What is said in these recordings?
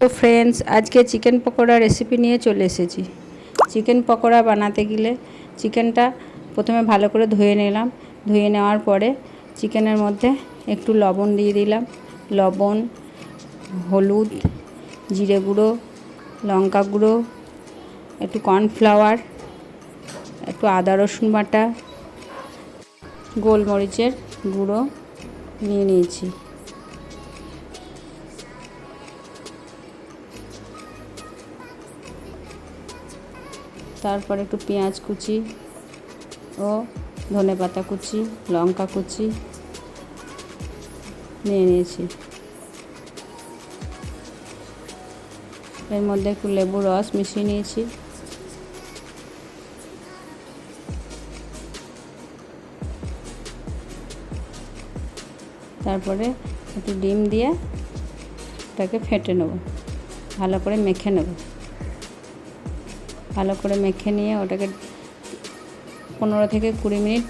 তো ফ্রেন্ডস আজকে chicken pakora recipe নিয়ে চলে এসেছি। চিকেন পকোড়া বানাতে গেলে চিকেনটা প্রথমে ভালো করে ধুয়ে নিলাম। ধুয়ে নেওয়ার পরে চিকেনের মধ্যে একটু লবণ দিয়ে দিলাম। লবণ, হলুদ, জিরে গুঁড়ো, লঙ্কা গুঁড়ো, একটু কর্নফ্লাওয়ার একটু আদা রসুন বাটা, গোলমরিচের গুঁড়ো নিয়ে নিয়েছি। তারপর একটু পেঁয়াজ কুচি ও ধনে পাতা কুচি, লঙ্কা কুচি নিয়ে নিয়েছি। এর মধ্যে একটু লেবু রস মিশিয়ে নিয়েছি। তারপরে একটু ডিম দিয়ে ওটাকে ফেটে নেব, ভালো করে মেখে নেব। ভালো করে মেখে নিয়ে ওটাকে পনেরো থেকে কুড়ি মিনিট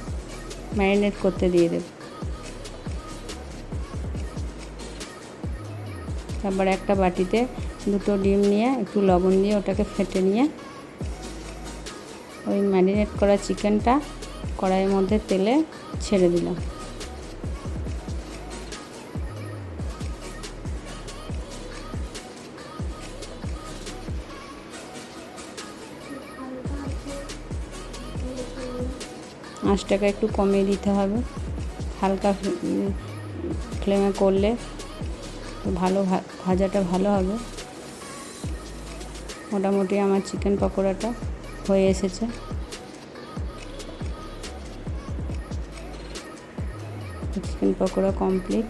ম্যারিনেট করতে দিয়ে দেব। তারপর একটা বাটিতে দুটো ডিম নিয়ে একটু লবণ দিয়ে ওটাকে ফেটে নিয়ে ওই ম্যারিনেট করা চিকেনটা কড়াইয়ের মধ্যে তেলে ছেড়ে দিলাম। আঁচটাকে একটু কমিয়ে দিতে হবে। হালকা ফ্লেমে করলে ভালো ভাজাটা ভালো হবে। মোটামুটি আমার চিকেন পকোড়াটা হয়ে এসেছে। চিকেন পকোড়া কমপ্লিট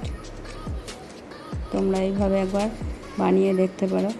তোমরা এইভাবে একবার বানিয়ে দেখতে পারো।